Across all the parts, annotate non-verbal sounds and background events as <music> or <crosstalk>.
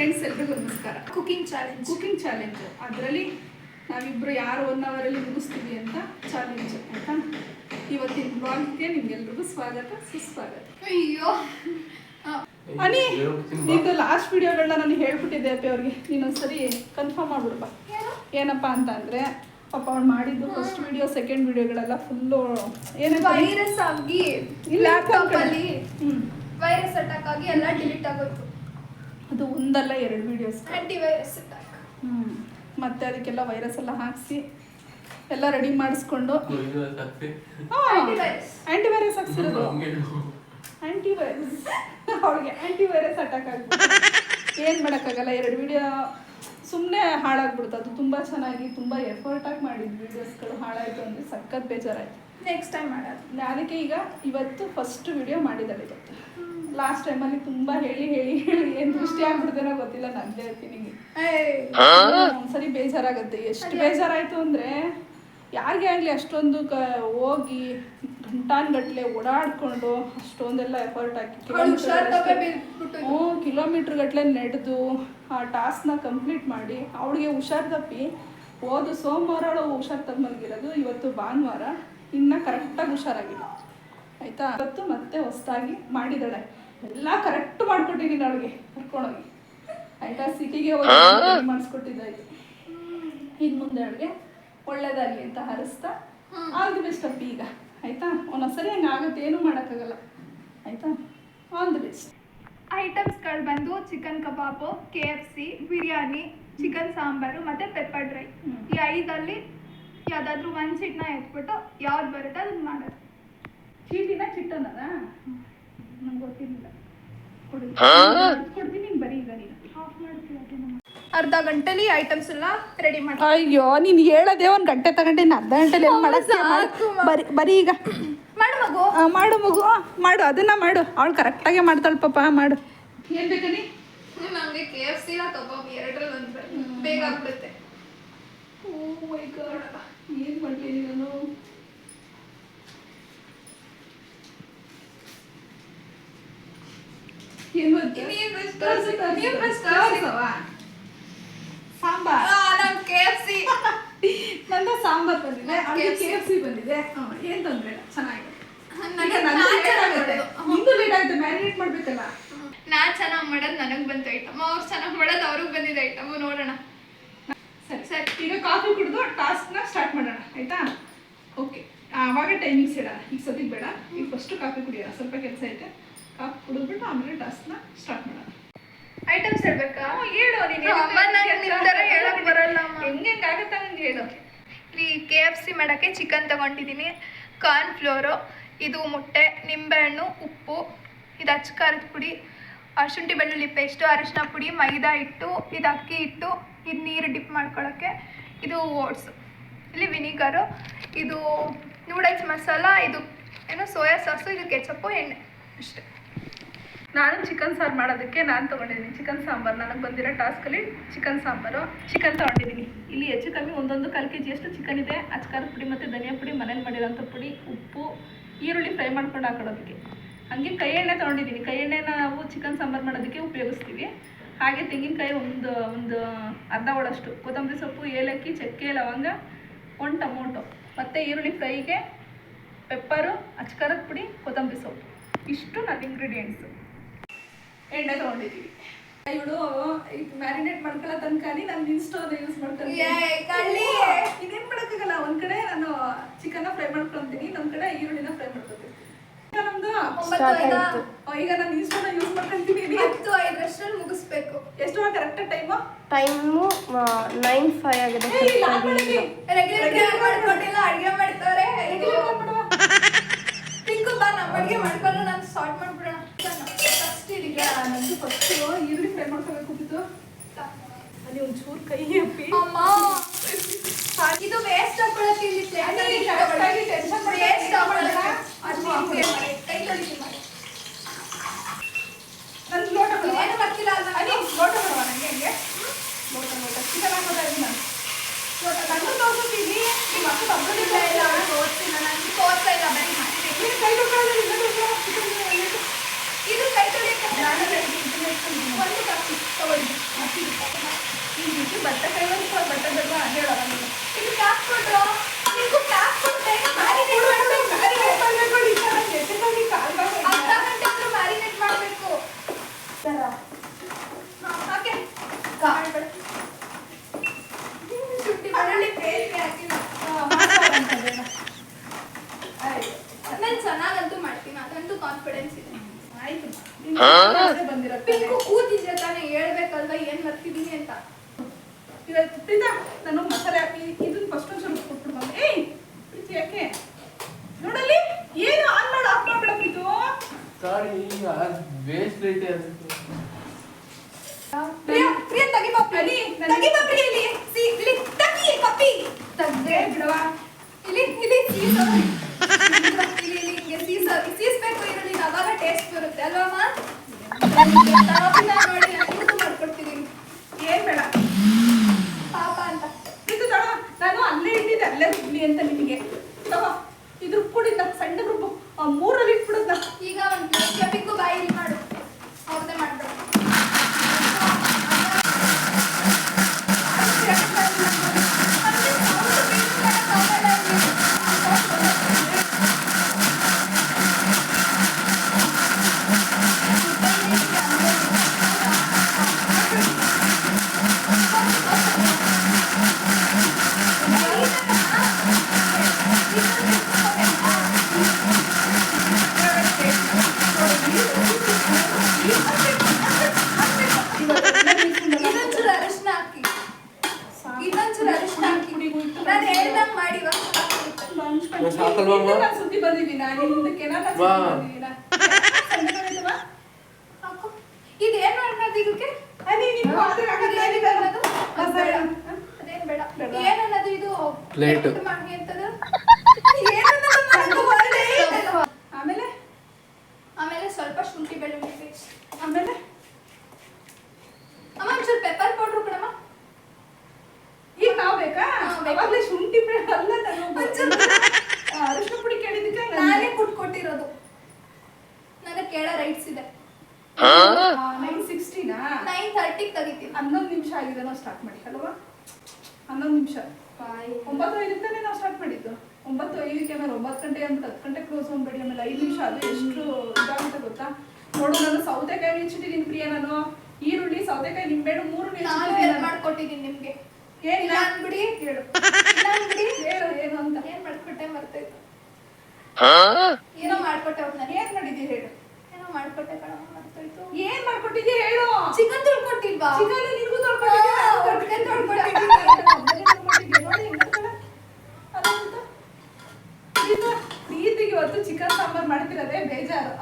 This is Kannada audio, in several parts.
ಫ್ರೆಂಡ್ಸ್ ಎಲ್ರಿಗೂ ನಮಸ್ಕಾರ. ಕುಕಿಂಗ್ ಚಾಲೆಂಜ್ ಕುಕಿಂಗ್ ಚಾಲೆಂಜ್ ಅದರಲ್ಲಿ ನಾವಿಬ್ರು ಯಾರು ಒನ್ ಅವರಲ್ಲಿ ಮುಗಿಸ್ತೀವಿ ಅಂತ ಚಾಲೆಂಜ್ ಆಯ್ತಾ ಇವತ್ತಿನ ಬ್ಲಾಗ್ಗೆ ನಿಮ್ಗೆಲ್ರಿಗೂ ಸ್ವಾಗತ ಸುಸ್ವಾಗತ. ಅಯ್ಯೋ. ಅನಿ ನಿಂದು ಲಾಸ್ಟ್ ವಿಡಿಯೋಗಳನ್ನ ನಾನು ಹೇಳ್ಬಿಟ್ಟಿದ್ದೆ ಅಪ್ಪಿ ಅವ್ರಿಗೆ. ನೀನೊಂದ್ಸರಿ ಕನ್ಫರ್ಮ್ ಮಾಡ್ಬಿಡಪ್ಪ ಏನಪ್ಪ ಅಂತ ಅಂದ್ರೆ ಪಾಪ ಅವ್ಳು ಮಾಡಿದ್ದು ಫಸ್ಟ್ ವಿಡಿಯೋ ಸೆಕೆಂಡ್ ವಿಡಿಯೋಗಳೆಲ್ಲ ಫುಲ್ಲು ಏನಪ್ಪ ವೈರಸ್ ಆಗಿ ಇಲ್ಲ, ಲ್ಯಾಪ್ಟಾಪ್ ಅಲ್ಲಿ ಹ್ಮ್. ವೈರಸ್ ಅಟ್ಯಾಕ್ ಆಗಿ ಎಲ್ಲ ಡಿಲೀಟ್ ಆಗೋಯ್ತು. ಅದು ಒಂದಲ್ಲ ಎರಡು videos anti virus attack hmm. ಮತ್ತೆ ಅದಕ್ಕೆಲ್ಲ ವೈರಸ್ ಎಲ್ಲ ಹಾಕಿಸಿ ಎಲ್ಲ ರೆಡಿ ಮಾಡಿಸ್ಕೊಂಡು. ಆ್ಯಂಟಿ ಆಂಟಿ ವೈರಸ್ ಹಾಕ್ಸಿರೋದು. ಆ್ಯಂಟಿ ವೈರಸ್ ಅವಳಿಗೆ ಆ್ಯಂಟಿ ವೈರಸ್ ಅಟ್ಯಾಕ್ ಆಗ್ಬಿಟ್ಟು ಏನು ಮಾಡೋಕ್ಕಾಗಲ್ಲ ಎರಡು ವಿಡಿಯೋ ಸುಮ್ಮನೆ ಹಾಳಾಗ್ಬಿಡ್ತು ಅದು ತುಂಬ ಚೆನ್ನಾಗಿ ತುಂಬ ಎಫರ್ಟ್ ಆಗಿ ಮಾಡಿದ ವಿಡಿಯೋಸ್ಗಳು ಹಾಳಾಯಿತು ಅಂದರೆ ಸಖತ್ ಬೇಜಾರಾಯಿತು. ನೆಕ್ಸ್ಟ್ ಟೈಮ್ ಮಾಡೋದು. ಅದಕ್ಕೆ ಈಗ ಇವತ್ತು ಫಸ್ಟ್ ವಿಡಿಯೋ ಮಾಡಿದ್ದಾಳೆ ಇವತ್ತು. ಲಾಸ್ಟ್ ಟೈಮಲ್ಲಿ ತುಂಬಾ ಹೇಳಿ ಹೇಳಿ ಹೇಳಿ ಏನು ದೃಷ್ಟಿ ಆಗ್ಬಿಡ್ತೇನೋ ಗೊತ್ತಿಲ್ಲ ನಂದೇ ಹೇಳ್ತೀನಿ ಒಂದ್ಸರಿ ಬೇಜಾರಾಗತ್ತೆ ಎಷ್ಟು ಬೇಜಾರಾಯ್ತು ಅಂದ್ರೆ ಯಾರಿಗೆ ಆಗಲಿ ಅಷ್ಟೊಂದು ಕ ಹೋಗಿ ಗಂಟಾನ್ಗಟ್ಲೆ ಓಡಾಡ್ಕೊಂಡು ಅಷ್ಟೊಂದೆಲ್ಲ ಎಫರ್ಟ್ ಹಾಕಿ ಕಿಲೋಮೀಟರ್ ಗಟ್ಲೆ ಹ್ಞೂ ಕಿಲೋಮೀಟ್ರ್ ಗಟ್ಟಲೆ ನಡೆದು ಆ ಟಾಸ್ಕ್ನ ಕಂಪ್ಲೀಟ್ ಮಾಡಿ ಅವಳಿಗೆ ಹುಷಾರ್ ತಪ್ಪಿ ಓದು ಸೋಮವಾರ ಅವಳು ಹುಷಾರ್ ತಪ್ಪಿ ಮಲಗಿರೋದು ಇವತ್ತು ಭಾನುವಾರ ಇನ್ನೂ ಕರೆಕ್ಟಾಗಿ ಹುಷಾರಾಗಿಲ್ಲ. ಆಯ್ತಾ? ಇವತ್ತು ಮತ್ತೆ ಹೊಸ್ದಾಗಿ ಮಾಡಿದ್ದಾಳೆ. ಎಲ್ಲ ಕರೆಕ್ಟ್ ಮಾಡ್ಕೊಟ್ಟಿದ್ದೀನಿ ಅವಳಿಗೆ ಕರ್ಕೊಂಡೋಗಿ. ಆಯ್ತಾ? ಸಿಟಿಗೆ ಹೋಗಿ ಮಾಡಿಸ್ಕೊಟ್ಟಿದ್ದಾಯ್ತು ಇನ್ನು ಮುಂದೆ ಅವಳಿಗೆ ಒಳ್ಳೇದಾಗಲಿ ಅಂತ ಹರಿಸ್ತಾ ಆಲ್ ದಿ ಬೆಸ್ಟ್ ಅಪ್ಪಿ ಈಗ. ಆಯಿತಾ? ಒಂದೊಂದ್ಸರಿ ಹಂಗೆ ಆಗುತ್ತೆ ಏನೂ ಮಾಡೋಕ್ಕಾಗಲ್ಲ. ಆಯಿತಾ? All the best. ಐಟಮ್ಸ್ಗಳು ಬಂದು ಚಿಕನ್ ಕಬಾಬು K F C biryani chicken sambar ಮತ್ತೆ ಪೆಪ್ಪರ್ ಡ್ರೈ. ಈ ಐದಲ್ಲಿ ಯಾವ್ದಾದ್ರು ಒಂದು ಸಿಟ್ನ ಎತ್ಬಿಟ್ಟು ಯಾವ್ದು ಬರುತ್ತೆ ಅದನ್ನ ಮಾಡೋದು. ಚೀಟಿನ ಚಿಟ್ಟನದ ನಂಗೆ ಗೊತ್ತಿರಲಿಲ್ಲ. ಕೊಡಿ. ಕೊಡ್ತೀನಿ ನೀನು ಬರೀ ಈಗ ನೀನು. ಆಫ್ ಮಾಡ್ತೀವಿ ಅರ್ಧ ಗಂಟೆಲಿ ಐಟಮ್ಸ್ ಎಲ್ಲ ರೆಡಿ ಮಾಡಿ. ಅಯ್ಯೋ ನೀನು ಹೇಳದೆ ಒಂದು ಗಂಟೆ ತಗೊಂಡೆ ಇನ್ನು ಅರ್ಧ ಗಂಟೆಲಿ ಏನು ಮಾಡಕ್ಕೆ ಬರೀ ಬರೀ ಈಗ. ಮಾಡು ಮಗು. ಮಾಡು ಮಗು. ಮಾಡು ಅದನ್ನ ಮಾಡು. ಅವಳು ಕರೆಕ್ಟಾಗೆ ಮಾಡ್ತಾಳೆ ಪಾಪ ಮಾಡು. ಏನು ಬೇಕನಿ ನಮಗೆ ಕೆ ಎಫ್ ಸಿ ಕಬಾಬ್ ಎರಡರಲ್ಲಿ ಒಂದು ಬೇಗ ಆಗ್ಬಿಡುತ್ತೆ. ಓ ಮೈ ಗಾಡ್ ಏನು ಮಾಡಲಿ ನಾನು ಏನು ಗೊತ್ತಾ? ನೀನ್ first ತೋರ್ಸು, ತೋರ್ಸು. ನೀನ್ first ತೋರ್ಸು. ತೋರ್ಸವ್ವ. ಸಾಂಬಾರ್ ನಮ್ ಕೆ ಎಫ್ ಸಿ ನಂದ ಸಾಂಬಾರ್ ಬಂದಿದೆ KFC. ಕೆ ಎಫ್ ಸಿ ಬಂದಿದೆ. ಏನ್ ತೊಂದ್ರೆ? ಇಲ್ಲ ಚೆನ್ನಾಗಿದೆ ನಂದು ಲೇಟ್ ಆಗುತ್ತೆ. ಮ್ಯಾರಿನೇಟ್ ಮಾಡ್ಬೇಕಲ್ಲ? ನಾನ್ ಚೆನ್ನಾಗ್ ಮಾಡೋದು ನನಗೆ ಬಂತು ಐಟಮ್ ಅವ್ರು ಚೆನ್ನಾಗ್ ಮಾಡೋದು ಅವ್ರಿಗೆ ಬಂದಿದೆ ಐಟಮ್ ನೋಡೋಣ. ಸರಿ. ಸರಿ. ಈಗ ಕಾಫಿ ಕುಡಿದು ಟಾಸ್ಕ್ನ ಸ್ಟಾರ್ಟ್ ಮಾಡೋಣ ಆಯ್ತಾ? ಓಕೆ ಆವಾಗ ಟೈಮಿಂಗ್ಸ್ ಇಡೋಣ ಈಗ ಸದ್ಯಕ್ಕೆ ಬೇಡ. ಈಗ ಫಸ್ಟ್ ಕಾಫಿ ಕುಡಿಯೋಣ. ಸ್ವಲ್ಪ ಕೆಲಸ ಐತೆ. ಕಾಫಿ ಕುಡಿದ್ಬಿಟ್ಟು ಆಮೇಲೆ ಟಾಸ್ಕ್ನ ಸ್ಟಾರ್ಟ್ ಮಾಡೋಣ ಐಟಮ್ಸ್ ಹೇಳ್ಬೇಕಾ? ಹೇಳು ನೀನು ಹೇಳಕ್ ಬರಲ್ಲ. ಹೆಂಗೆ ಆಗುತ್ತೆ ಹಂಗೆ ಹೇಳು. ಈ ಕೆ ಎಫ್ ಸಿ ಮಾಡೋಕ್ಕೆ ಚಿಕನ್ ತಗೊಂಡಿದ್ದೀನಿ ಕಾರ್ನ್ ಫ್ಲೋರು ಇದು ಮೊಟ್ಟೆ ನಿಂಬೆಹಣ್ಣು ಉಪ್ಪು ಇದು ಅಚ್ಚ ಖಾರದ ಪುಡಿ ಶುಂಠಿ ಬೆಳ್ಳುಳ್ಳಿ ಪೇಸ್ಟು ಅರಿಶಿನ ಪುಡಿ ಮೈದಾ ಹಿಟ್ಟು ಇದು ಅಕ್ಕಿ ಹಿಟ್ಟು ಇದು ನೀರು ಡಿಪ್ ಮಾಡ್ಕೊಳ್ಳೋಕ್ಕೆ ಇದು ಓಟ್ಸ್. ಇಲ್ಲಿ ವಿನಿಗರು ಇದು ನೂಡಲ್ಸ್ ಮಸಾಲ ಇದು ಏನು ಸೋಯಾ ಸಾಸು ಇದು ಕೆಚಪ್ಪು ಎಣ್ಣೆ ಅಷ್ಟೇ. ನಾನು ಚಿಕನ್ ಸಾರು ಮಾಡೋದಕ್ಕೆ ನಾನು ತೊಗೊಂಡಿದ್ದೀನಿ. ಚಿಕನ್ ಸಾಂಬಾರು. ನನಗೆ ಬಂದಿರೋ ಟಾಸ್ಕಲ್ಲಿ ಚಿಕನ್ ಸಾಂಬಾರು. ಚಿಕನ್ ತೊಗೊಂಡಿದ್ದೀನಿ. ಇಲ್ಲಿ ಹೆಚ್ಚು ಕಮ್ಮಿ ಒಂದೊಂದು ಕಾಲು ಕೆ ಜಿಯಷ್ಟು ಚಿಕನ್ ಇದೆ. ಅಚ್ಕಾರ ಪುಡಿ ಮತ್ತು ಧನಿಯಾ ಪುಡಿ, ಮನೇಲಿ ಮಾಡಿರೋಂಥ ಪುಡಿ, ಉಪ್ಪು, ಈರುಳ್ಳಿ ಫ್ರೈ ಮಾಡ್ಕೊಂಡು ಹಾಕೊಳ್ಳೋದಕ್ಕೆ. ಹಾಗೆ ಕೈ ಎಣ್ಣೆ ತೊಗೊಂಡಿದ್ದೀನಿ. ಕೈ ಎಣ್ಣೆನ ನಾವು ಚಿಕನ್ ಸಾಂಬಾರು ಮಾಡೋದಕ್ಕೆ ಉಪಯೋಗಿಸ್ತೀವಿ. ಹಾಗೆ ತೆಂಗಿನಕಾಯಿ ಒಂದು ಒಂದು ಅರ್ಧ ಒಳಷ್ಟು. ಕೊತ್ತಂಬರಿ ಸೊಪ್ಪು, ಏಲಕ್ಕಿ, ಚಕ್ಕೆ, ಲವಂಗ, ಒಂದು ಟೊಮೊಟೊ. ಮತ್ತು ಈರುಳ್ಳಿ ಫ್ರೈಗೆ ಪೆಪ್ಪರು ಅಚ್ಕಾರದ ಪುಡಿ, ಕೊತ್ತಂಬರಿ ಸೊಪ್ಪು. ಇಷ್ಟು ನನ್ನ ಇಂಗ್ರೀಡಿಯೆಂಟ್ಸು ಎಣ್ಣೆ ತಗೊಂಡಿದ್ದೀವಿ ಇವಳು ಮ್ಯಾರಿನೇಟ್ ಮಾಡ್ಕೊಳ್ಳೋ ತನಕನೇ ನಾನು ಇನ್ಸ್ಟೋನ ಯೂಸ್ ಮಾಡ್ತೀನಿ ಇದೇನ್ ಮಾಡೋಕ್ಕಾಗಲ್ಲ ಒಂದ್ ಕಡೆ ನಾನು ಚಿಕನ್ನ ಫ್ರೈ ಮಾಡ್ಕೊಂತೀನಿ ಇನ್ನೊಂದ್ ಕಡೆ ಈರುಳ್ಳಿನ ಫ್ರೈ ಮಾಡ್ಕೊತೀನಿ. ಈಗ ನಮ್ದು ಈಗ ನಾನು ಇನ್ಸ್ಟೋನ ಯೂಸ್ ಮಾಡ್ಕೊಂತೀನಿ. ಹತ್ತು ಐದರಷ್ಟರಲ್ಲಿ ಮುಗಿಸ್ಬೇಕು. ಎಷ್ಟು correct time time nine five ಆಗಿದೆ. ಮಾಡ್ಕೊಂಡಿಲ್ಲ ಅಡಿಗೆ ಮಾಡ್ತಾರೆ. ಬಾ ನಮ್ಮ ಅಡಿಗೆ ಮಾಡ್ಕೊಂಡು ನಾನು ಸ್ಟಾರ್ಟ್ ಮಾಡ್ಬಿಡೋಣ ಫಸ್ಟ್ ಈಗ ಇದಕ್ಕೆ ನಂದು ಫಸ್ಟ್ ಈರುಳ್ಳಿ ಫ್ರೈ ಅಲ್ಲಿ ಒಂಚೂರು ಕೈ ಅಪ್ಪಿ ಅಮ್ಮ! ಇದು ವೇಸ್ಟ್ ಹಾಕೊಳ್ಳೋಕೆ ಇಲ್ಲಿ ಪ್ಲೇಟ್ ಮಾಡಿ. ವೇಸ್ಟ್ ಮಾಡಿ ಕೈ ತೊಳಿಸಿ ಮಾಡಿ. ನನ್ ಲೋಟ ಏನು ಬರ್ತಿಲ್ಲ ಅಲ್ವಾ ಅಲ್ಲಿ ಲೋಟ ಬಿಡುವ ನನಗೆ ಹಂಗೆ? ಲೋಟ ಲೋಟ ಇದ್ದೀನಿ ನಾನು. ಲೋಟ ಕಣ್ಣು ತೋರಿಸ್ತೀನಿ ನಿಮ್ಮ ಅಕ್ಕ ಇಲ್ಲ? ತಪ್ಪಲಿಲ್ಲ ಇಲ್ಲ. ಅವ್ಳು ತೋರಿಸ್ತಿಲ್ಲ ಒಂದು ಕಾಫಿ ತಗೊಳ್ಳಿ ಈ ರೀತಿ ಭತ್ತ ಕೈವಲ್ಲಿ ಭತ್ತ ಬರುವ ಹೇಳೋಣ ಇದು ಕ್ಯಾಪ್ ಕೊಟ್ಟರು ನಿಮಗೂ ಕ್ಯಾಪ್ ಮ್ಯಾರಿನೇಟ್ ಮಾಡಬೇಕು ಮ್ಯಾರಿನೇಟ್ ಮಾಡಬೇಕು ಈ ಥರ ಮಾಡಬೇಕು. ಬಂದಿರತ್ತೆ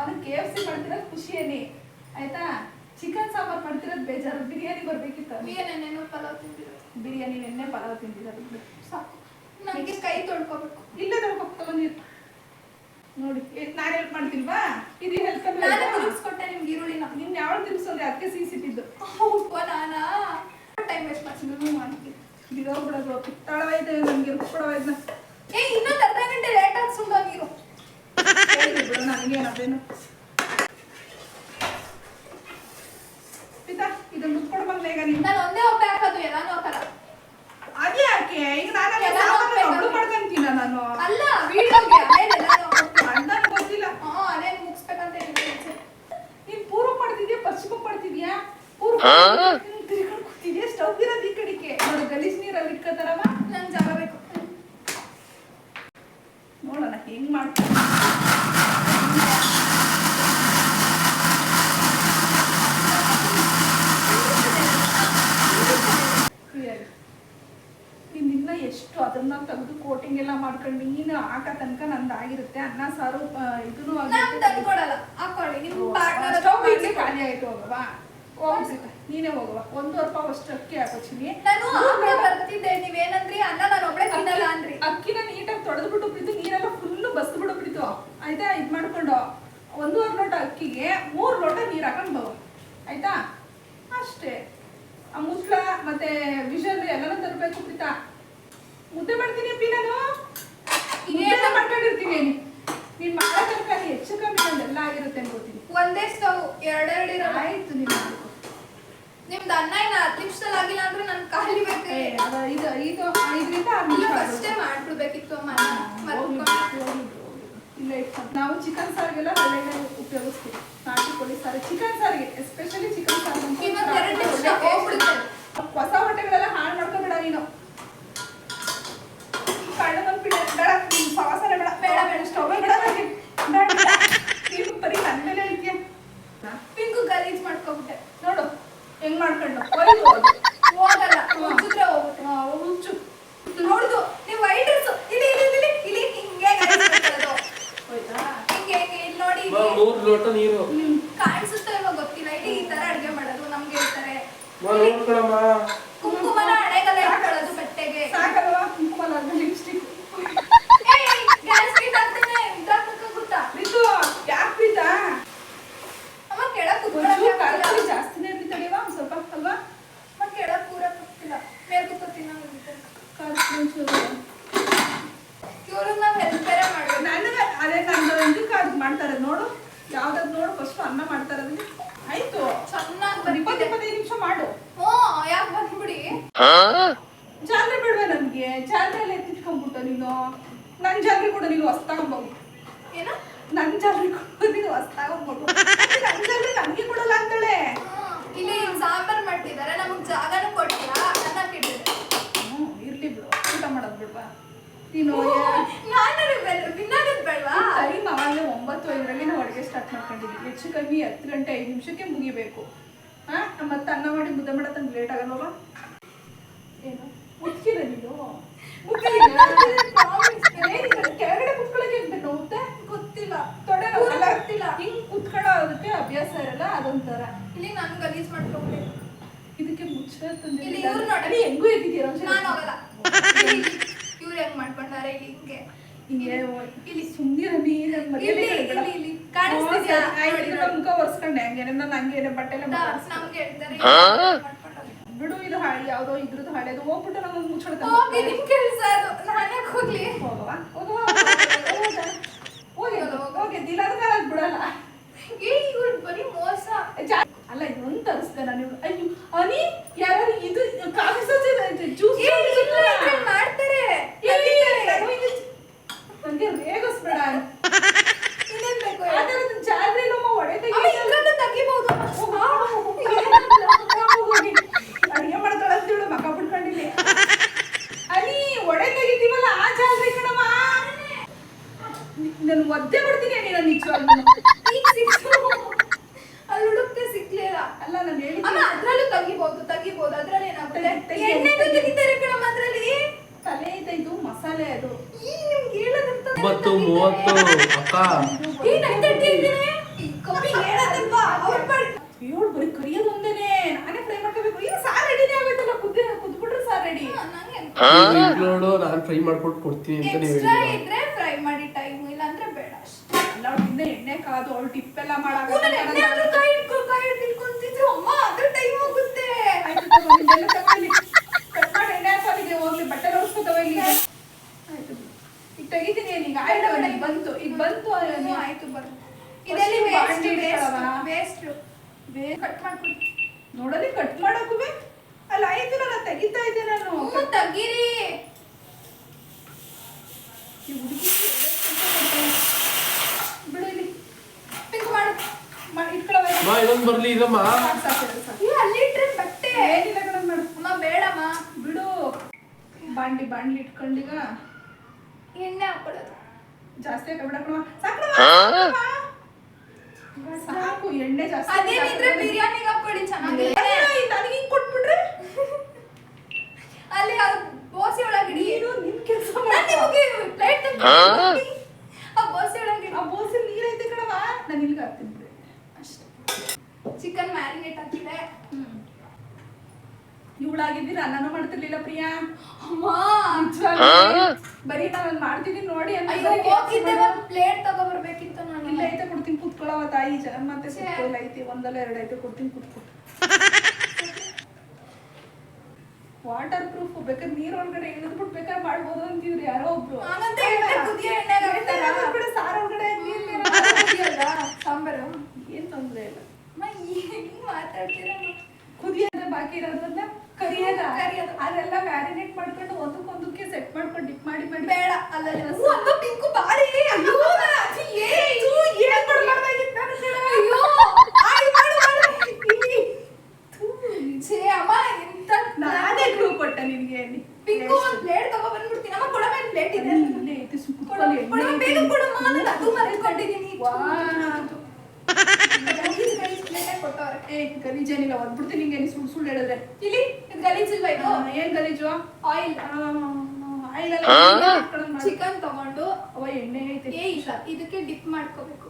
ಅದು ಕೆ ಎಫ್ ಸಿ ಮಾಡ್ತಿರೋದು ಖುಷಿಯಲ್ಲಿ ಆಯ್ತಾ? ಚಿಕನ್ ಸಾಂಬಾರ್ ಮಾಡ್ತಿರೋದು ಬೇಜಾರು. ಬಿರಿಯಾನಿ ಬರ್ಬೇಕಿತ್ತು ಬಿರಿಯಾನಿ ನೆನ್ನೆ ಪಲಾವ್ ತಿಂದಿರೋ ಬಿರಿಯಾನಿ ನೆನ್ನೆ ಪಲಾವ್ ತಿಂದಿರೋದು. ಸಾಕು. ನನಗೆ ಕೈ ತೊಳ್ಕೊಬೇಕು. ಇಲ್ಲ ತೊಳ್ಕೊಬೇಕು ನೀರು ನೋಡಿ ನಾನು ಹೆಲ್ಪ್ ಮಾಡ್ತಿಲ್ವಾ? ಇದು ಹೆಲ್ಪ್ ನಾನು ತಿರುಗಿಸ್ಕೊಟ್ಟೆ ನಿಮ್ಗೆ ಈರುಳ್ಳಿನ. ನಿಮ್ ಯಾವ ತಿರುಗಿಸೋದೆ ಅದಕ್ಕೆ ಸೀಸಿಟ್ಟಿದ್ದು ಹೌದಾ ನಾನಾ? ಟೈಮ್ ವೇಸ್ಟ್ ಮಾಡ್ಸಿದ್ರು ಮಾಡ್ತೀನಿ. ಬಿಡೋಗ್ಬಿಡೋದು ಕಿತ್ತಾಳವಾಯ್ತು ನಮ್ಗೆ ಕೊಡೋಯ್ತು ಏ ಇನ್ನೊಂದು ಅರ್ಧ ಗಂಟೆ ಲೇಟ್ ಆಗಿ ಸುಮ್ಮನೆ ನೀರು ಬಿಡು ನನಗೆ ಅದೇನು ಇದನ್ನ ಮುಚ್ಕೊಂಡು ಬಂದ ಈಗ ನಾನು ಒಂದೇ ಒಬ್ಬ ಹಾಕೋದು ಅದೇ ಯಾಕೆ ಈಗ ನಾನು ನಾನು ಅಲ್ಲ ಗೊತ್ತಿಲ್ಲ ಹ್ಞೂ ಅದೇ ಮುಗಿಸ್ಬೇಕಂತ ನೀನು ಪೂರ್ವ ಮಾಡ್ತಿದ್ಯಾ ಪಶ್ಚಿಮ ಮಾಡ್ತಿದ್ಯಾ ಪೂರ್ವ ಈ ನೋಡು ಗಲೀಜ್ ನೀರಲ್ಲಿ ಇಟ್ಕೋತಾರಮ್ಮ ನನ್ನ ನೋಡೋಣ ಹೆಂಗ್ ಮಾಡ್ತೀನಿ ಕೊಡ್ತೀನಿ ನೀನ್ ಮಾಡೋ ತನಕ ಹೆಚ್ಚು ಕಮ್ಮಿ ಒಂದೆಲ್ಲ ಆಗಿರುತ್ತೆ ಅನ್ಕೋತೀನಿ. ಒಂದೇ ಸ್ಟವ್ ಎರಡೆರಡು ಆಯ್ತು ನಿಮ್ ನಿಮ್ದು ಅನ್ನ ಏನ ಹತ್ತು ನಿಮಿಷದಲ್ಲಿ ಆಗಿಲ್ಲ ಅಂದ್ರೆ ನನ್ ಖಾಲಿ ಬೇಕೇ ಇದು ಮಾಡ್ಬಿಡ್ಬೇಕಿತ್ತು ಅಮ್ಮ. ನಾವು ಚಿಕನ್ ಸಾರಿಗೆಲ್ಲ ಒಳ್ಳೆಯ ಉಪಯೋಗಿಸ್ತೀವಿ. ನಾಟಿಕೋಳಿ ಸಾರಿ ಚಿಕನ್ ಸಾರಿಗೆ ಎಸ್ಪೆಷಲಿ ಚಿಕನ್ ಸಾರು ಹೊಸ ಹೊಟ್ಟೆಗಳೆಲ್ಲ ಹಾಳು ಮಾಡ್ಕೊಬೇಡ ನೀನು. ಕಳ್ಳ ಬಂದ್ಬಿಡ ಬೇಡ ನೀನ್ ಸವಾಸನೆ ಬೇಡ. ಬೇಡ ಬೇಡ ಸ್ಟವ್ ಬೇಡ ನನಗೆ. ಬೇಡ ಬೇಡ. ನೀನು ಬರೀ ನನ್ನ ಮೇಲೆ ಪಿಂಕು ಗಲೀಜ್ ಮಾಡ್ಕೊಬಿಟ್ಟೆ ನೋಡು ಹೆಂಗ್ ಮಾಡ್ಕೊಂಡು ಒಯ್ದು ಹೋಗಲ್ಲ ಹುಚ್ಚು ನೋಡುದು ನೀವು ವೈಟ್ ಡ್ರೆಸ್ ಇಲ್ಲಿ ಇಲ್ಲಿ ಇಲ್ಲಿ ಇಲ್ಲಿ ಹಿಂಗೆ ಹೋಯ್ತಾ? ಹಿಂಗೆ ಹಿಂಗೆ ಇಲ್ಲಿ ನೋಡಿ ಮೂರು ಲೋಟ ನೀರು. ಕಾಣಿಸುತ್ತೋ ಗೊತ್ತಿಲ್ಲ. ಇಲ್ಲಿ ಈ ತರ ಅಡ್ಗೆ ಮಾಡೋದು ನಮ್ಗೆ ಹೇಳ್ತಾರೆ ಮಾ ನೋಡ್ಕೊಳಮ್ಮ ಕುಂಕುಮನ ಹಣೆಗಲ್ಲ ಹಾಕೊಳ್ಳೋದು ಬಟ್ಟೆಗೆ ಸಾಕಲ್ವಾ ಕುಂಕುಮ ಲಿಪ್ಸ್ಟಿಕ್ ಗ್ಯಾಸ್ ಸ್ಟೀಟ್ ಹಾಕ್ತೇನೆ ಇದಾಗುತ್ತಾ ಇದು ಯಾಕೆ ಬಿದ್ದ ಅಮ್ಮ ಕೆಳಕ್ ಒಂಚೂರು ಕುತ್ಕೊಳಕ್ಕೆ ಖಾರ ಆಗ್ತಿಲ್ಲ. ಜಾಸ್ತಿನೇ ಇರ್ಲಿ ತಡಿವಾ ಒಂದ್ ಸ್ವಲ್ಪ ಅಲ್ವಾ ಅಮ್ಮ ಕೆಳಕ್ ಪೂರ ಕೂತಿಲ್ಲ ಮೇಲ್ ಕೂತ್ಕೊತೀನಿ ಖಾರ ಒಂಚೂರು ಇವ್ರಿಗೆ ನಾವ್ ಹೆಲ್ಪ್ ಬೇರೆ ಮಾಡ್ಬೇಕು ನನಗೆ ಅದೇ ನಂದು ಇದಕ್ಕೆ ಅದು ಮಾಡ್ತಾರೆ ನೋಡು ಯಾವ್ದಾದ್ರು ನೋಡು ಫಸ್ಟ್ ಅನ್ನ ಮಾಡ್ತಾರೆ ಅದನ್ನ ಆಯ್ತು ಚೆನ್ನಾಗಿ ಒಂದು ಇಪ್ಪತ್ತು ಬರ್ತಿದೆ ಇಪ್ಪತ್ತೈದು ನಿಮಿಷ ಮಾಡು ಹ್ಞೂ ಯಾಕೆ ಬಂದ್ಬಿಡಿ ಜಾತ್ರೆ ಬಿಡ್ವೆ ನನಗೆ ಜಾತ್ರೆಯಲ್ಲಿ ಎತ್ತಿಟ್ಕೊಂಡ್ಬಿಟ್ಟು ನೀನು ನನ್ನ ಜಾತ್ರೆ ಕೂಡ ನೀನು ಹೊಸ್ತಾಗೊಂಬೋಗು ಏನು ನನ್ನ ಜಾತ್ರೆ ಕೂಡ ನೀನು ಹೊಸ್ತಾಗೊಂಬೋಗು ನನ್ನ ಜಾತ್ರೆ ನನಗೆ ಕೊಡಲ್ಲ ಅಂತಾಳೆ ಹ್ಮ್. ಇಲ್ಲಿ ಸಾಂಬಾರ್ ಮಾಡ್ತಿದ್ದಾರೆ ನಮಗ್ ಜಾಗನೂ ಕೊಟ್ಟಿಲ್ಲ ಅನ್ನ ಕೆಟ್ಟಿದೆ ಹ್ಞೂ ಇರ್ಲಿ ಬಿಡು ಊಟ ಮಾಡೋದು ಬಿಡ್ವಾ ನೀನು ನಾನು ಬಿನ್ನಾಗದ್ ಬೇಡವಾ ಟೈಮ್ ಅವಾಗಲೇ ಒಂಬತ್ತು ಐದರಲ್ಲಿ ನಾವು ಅಡುಗೆ ಸ್ಟಾರ್ಟ್ ಮಾಡ್ಕೊಂಡಿದ್ವಿ ಹೆಚ್ಚು ಕಮ್ಮಿ ಹತ್ತು ಗಂಟೆ ಐದು ನಿಮಿಷಕ್ಕೆ ಮುಗಿಬೇಕು. ಹಾಂ ಮತ್ತೆ ಅನ್ನ ಮಾಡಿ ಮುದ್ದೆ ಮಾಡತ್ತಂಗೆ ಲೇಟ್ ಆಗಲ್ವವ ಏನು? ಮುಚ್ಚಿದ ನೀನು? ಕೆಳಗಡೆ ಕುತ್ಕೊಳ್ಳೋಕೆ ಅಂತ ನೋವುತ್ತೆ ಗೊತ್ತಿಲ್ಲ. ತೊಡೆ ಗೊತ್ತಿಲ್ಲ. ಹಿಂಗ್ ಕುತ್ಕೊಳ್ಳೋದಕ್ಕೆ ಅಭ್ಯಾಸ ಇರಲ್ಲ ಅದೊಂಥರ. ಇಲ್ಲಿ ನಾನು ಗಲೀಜ್ ಮಾಡ್ಕೊಂಡೆ ಇದಕ್ಕೆ ಮುಚ್ಚ. ತಂದಿದ್ದೀನಿ ಹೆಂಗೂ ಇದ್ದಿದ್ದೀರ ನಾನು ಹೋಗಲ್ಲ. ಇವ್ರು ಹೆಂಗ್ ಮಾಡ್ಕೊಂಡಾರೆ? ಇಲ್ಲಿ ಹಿಂಗೆ. ಇಲ್ಲಿ ಸುಮ್ಮನೆ ಇಲ್ಲಿ, ಇಲ್ಲಿ, ಇಲ್ಲಿ. ಕಾಣಿಸ್ತಿದ್ಯಾ? ಮುಖ ಒರ್ಸ್ಕೊಂಡೆ ಹಂಗೇನೆ ನಾನು ಹಂಗೇನೆ ಬಟ್ಟೆ ನಮ್ಗೆ ಹೇಳ್ತಾರೆ. ಬಿಡು ಇದು ಹಳೆ ಯಾವುದೋ ಇದ್ರದ್ದು ಹಳೆದು ಹೋಗ್ಬಿಟ್ಟು ನಮಗೆ ಹೋಗಿ ಮುಚ್ಚಿಡ್ತಾನೆ ನಿಮ್ ಕೆಲ್ಸ ಅದು. ನಾನೇ ಹೋಗ್ಲಿ. ಹೋಗವಾ ಹೋಗಿ ಹೋಗಿ ದಿನದ ಬಿಡಲ್ಲ. ಏ ಇವ್ರು ಬರೀ ಮೋಸ. ಅಲ್ಲ ಇದೊಂದು ತರಿಸ್ದೆ ನಾನು. ಅಯ್ಯೋ ಅನಿ ಯಾರು ಇದು ಕಾಫಿ ಜ್ಯೂಸ್ ಮಾಡ್ತಾರೆ. ನಾನು ಇಲ್ಲಿಗೆ ಹಾಕ್ತೀನಿ ಬಿಡು. ಅಷ್ಟೇ. ಚಿಕನ್ ಮ್ಯಾರಿನೇಟ್ ಹಾಕಿದೆ. ಇವಳಾಗಿದ್ದೀರ ಅನ್ನನೂ ಮಾಡ್ತಿರ್ಲಿಲ್ಲ ಪ್ರಿಯಾ. ಅಮ್ಮ ಬರೀ ನಾನು ಮಾಡ್ತಿದ್ದೀನಿ ನೋಡಿ ಅಂತ ಪ್ಲೇಟ್ ತಗೋಬರ್ಬೇಕಿತ್ತು ನಾನು. ಇಲ್ಲ ಐತೆ ಕೊಡ್ತೀನಿ ಕುತ್ಕೊಳ್ಳವ ತಾಯಿ. ಜನ ಮತ್ತೆ ಐತಿ ಒಂದಲ್ಲ ಎರಡು ಐತೆ ಕೊಡ್ತೀನಿ ಕುತ್ಕೊ. ವಾಟರ್ ಪ್ರೂಫ್ ಬೇಕಾದ್ರೆ ನೀರ್ ಒಳಗಡೆ ಇಳಿದ್ಬಿಟ್ಟು ಬೇಕಾದ್ರೆ ಮಾಡ್ಬೋದು ಅಂತಿದ್ರು ಯಾರೋ ಒಬ್ರು ಸಾರು ಒಳಗಡೆ ಸಾಂಬಾರು ಏನ್ ತೊಂದ್ರೆ ಇಲ್ಲ ಮಾತಾಡ್ತೀರ ಕುದಿಯೋದ ಬಾಕಿ ಕರಿಯೋದ. ಅದೆಲ್ಲ ಮ್ಯಾರಿನೇಟ್ ಮಾಡ್ಕೊಂಡು ಒಂದಕ್ಕೊಂದಕ್ಕೆ ಸೆಟ್ ಮಾಡ್ಕೊಂಡು ಡಿಪ್ ಮಾಡಿ ಮಾಡಿ ಬೇಡ ಅಲ್ಲ ಒಂದು ಪಿಂಕು ಬಾರಿ ಅಯ್ಯೋ ಏನ್ ಮಾಡ್ಬಾರ್ದಾಗಿತ್ತು. ಅಯ್ಯೋ ಆಯ್, ಮಾಡು, ಮಾಡು. ಇಲ್ಲಿ. ಛೇ, ಅಮ್ಮ ಎಂತ ನಾನೇ ಗ್ಲೂ ಕೊಟ್ಟೆ ನಿನ್ಗೆ ಪಿಂಕು ಒಂದ್ ಪ್ಲೇಟ್ ತಗೋ ಬಂದ್ಬಿಡ್ತೀನಿ ಅಮ್ಮ ಕೊಡ ಮೇಲೆ ಪ್ಲೇಟ್ ಇದೆ ಇಲ್ಲೇ ಐತೆ ಕೊಡು, ಸುತ್ತಲೂ ಕೊಡು, ಬೇಗ ಕೊಡಮ್ಮ ನಾನು ಅದು ಮರೆತ್ಕೊಂಡಿದ್ದೀನಿ ವಾ. ಗಲೀಜ್ ಗಲೀಜ್ ಏ ಗಲೀಜೇನಿಲ್ಲ ಒದ್ಬಿಡ್ತೀನಿ ನಿಂಗೆ ಸುಳ್ಳು ಸುಳ್ಳು ಹೇಳಿದ್ರೆ. ಇಲ್ಲಿ ಇದು ಗಲೀಜಿಲ್ವಾ ಇದು? ಆ, ಏನ್ ಗಲೀಜು? ಆಯಿಲ್. ಆಯಿಲ್ ಚಿಕನ್ ತಗೊಂಡು. ಅವ ಎಣ್ಣೆ ಐತೆ. ಏ ಇಲ್ಲ ಇದಕ್ಕೆ ಡಿಪ್ ಮಾಡ್ಕೋಬೇಕು.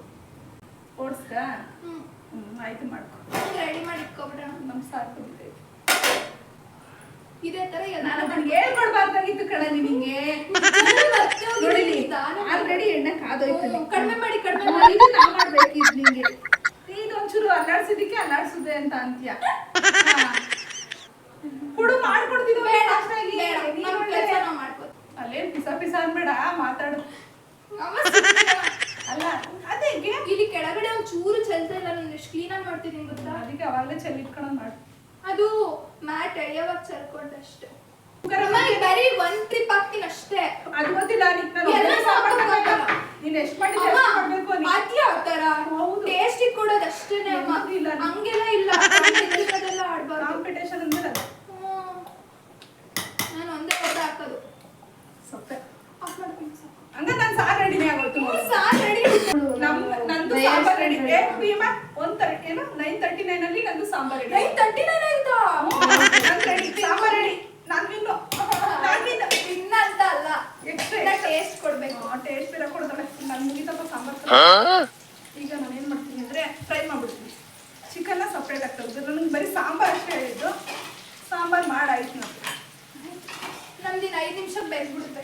ಓಡಿಸ್ತಾ ಹ್ಮ್. ಹ್ಮ್ ಆಯ್ತು ಮಾಡ್ಕೊ. ರೆಡಿ ಮಾಡಿ ಇಟ್ಕೊಬಿಡೋಣ ನಮ್ಮ ಸಾಕು ಬಿದ್ದೈತೆ. ಇದೇ ತರ ನಾನು ನನ್ಗೆ ಹೇಳ್ಕೊಡ್ಬಾರ್ದಾಗಿತ್ತು ಕಣ ನಿನಗೆ. ನೋಡಿ ಆಲ್ರೆಡಿ ಎಣ್ಣೆ ಕಾದೋಯ್ತು ಕಡಿಮೆ ಮಾಡಿ, ಕಡಿಮೆ ಮಾಡಿ. ಇದು ನಾ ಮಾಡ್ಬೇಕಿದ್ ನಿಂಗೆ. ಈಗ ಒಂಚೂರು ಅಲ್ಲಾಡ್ಸಿದಕ್ಕೆ ಅಲ್ಲಾಡ್ಸುದೆ ಅಂತ ಅಂತ್ಯ. ಕುಡು ನಾವು ಅಲ್ಲೇನ್ ಪಿಸ ಪಿಸ ಅನ್ಬೇಡ ಮಾತಾಡು. ಅಲ್ಲ ಅದೇ ಇಲ್ಲಿ ಕೆಳಗಡೆ ಒಂದ್ ಚೂರು ಚೆಲ್ತಾ ಎಷ್ಟು ಕ್ಲೀನಾಗಿ ಮಾಡ್ತಿದ್ದೀನಿ ಗೊತ್ತಾ? ಅದಕ್ಕೆ ಅವಾಗಲೇ ಚೆಲ್ಲಿಟ್ಕೊಂಡು ಮಾಡಿ ಅದು ಮ್ಯಾಟ್ ಎಳೆಯವಾಗ ಚೆಲ್ಕೊಂಡಷ್ಟೇ ಬರೀ ಒಂದ್ ಟ್ರಿಪ್ ಹಾಕ್ತೀನಿ ಅಷ್ಟೇ. ಅದು ಗೊತ್ತಿಲ್ಲ ನಾನು ಎಷ್ಟ್ ಮಾಡಿ ಅಮ್ಮ, ಮಾಡ್ಬೇಕು ನೀ ಅದ್ ಯಾವ ತರ ಹೌದು. ಟೇಸ್ಟ್ ಕೊಡೋದು ಅಷ್ಟೇನೆ. ಹಂಗೆಲ್ಲ ಇಲ್ಲ. <laughs> ಆಡ್ಬಾರ್ದು. ಕಾಂಪಿಟೇಷನ್ ಅಂದ್ರೆ ಅದು ಹ್ಮ್. ನಾನು ಒಂದೇ ಒದ್ದೆ ಹಾಕೋದು ಸೊಪ್ಪೆ ಆಫ್ ಮಾಡ್ತೀನಿ ಸಾಕು. ಹಂಗ ನಾನ್ ಸಾರ್ ರೆಡಿನೇ ಆಗೋಯ್ತು ಹ್ಮ್, ಸಾರ್ ready. ನಮ್ ನಂದು ಬೇರೆ ಸಾಂಬಾರ್ ರೆಡಿ. ಏ ತರ್ಟಿ ಏನು ನೈನ್ ತರ್ಟಿ ನೈನ್ ಅಲ್ಲಿ ನಂದು sambar ready nine thirty nine ಆಯ್ತಾ ನನ್ ರೆಡಿ ಸಾಂಬಾರ್ ಅಂತ ಅಲ್ಲ. ಎಕ್ಸ್ಟ್ರಾ ಟೇಸ್ಟ್ ಕೊಡ್ಬೇಕು. ಟೇಸ್ಟ್ ಬೇರೆ ಕೊಡ್ತಾಳೆ. ನಾನು ಮುಗಿತಪ್ಪ ಸಾಂಬಾರ್ ಈಗ ನಾನು ಏನು ಮಾಡ್ತೀನಿ ಅಂದ್ರೆ ಫ್ರೈ ಮಾಡ್ಬಿಡ್ತೀನಿ. ಚಿಕನ್ನ ಸಪ್ರೇಟ್ ಆಗ್ತದೆ ನನಗೆ ಬರೀ ಸಾಂಬಾರ್ ಅಷ್ಟೇ ಹೇಳಿದ್ದು. ಸಾಂಬಾರ್ ಮಾಡಾಯ್ತು ನಾನು ನಮ್ದಿನ ಐದು ನಿಮಿಷ ಬೇಯಿಸ್ಬಿಡುತ್ತೆ.